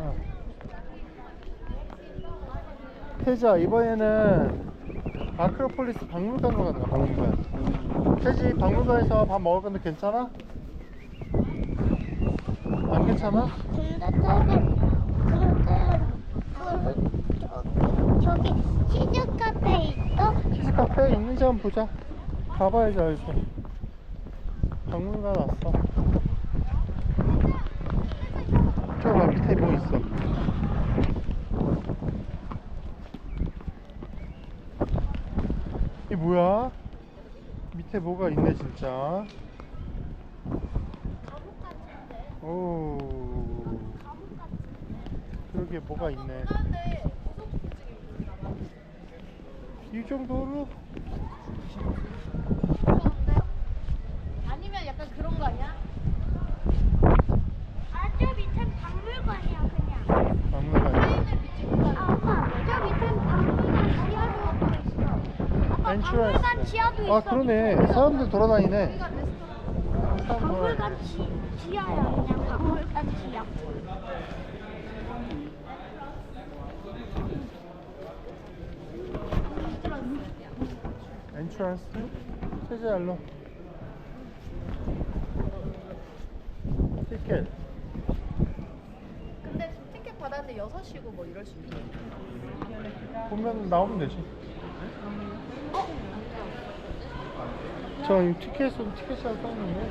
어. 태자 이번에는 아크로폴리스 박물관으로 가는 거야 박물관 태지 박물관에서 밥 먹을 건데 괜찮아? 안 괜찮아? 저기 치즈 카페 있어? 키즈 카페 있는지 한번 보자 가봐야지 알지 박물관 왔어 밑에 뭐 있어? 이 뭐야? 밑에 뭐가 있네 진짜. 오. 그러게 뭐가 있네. 이 정도로 아니면 약간 그런 거 아니야? 아저 밑엔 박물관이야 그냥. 박물관 아빠 저 밑엔 박물관 지하도 있어. 아빠 엔트런스. 박물관 지하도 있어. 아 그러네 사람들 돌아다니네 박물관 지, 지하야 그냥 박물관 지하. 엔트런스 세제 알로 티켓 근데 티켓 받았는데 6시고 뭐 이럴 수 있어. 보면 나오면 되지 저이 티켓은 티켓이라고 써있는데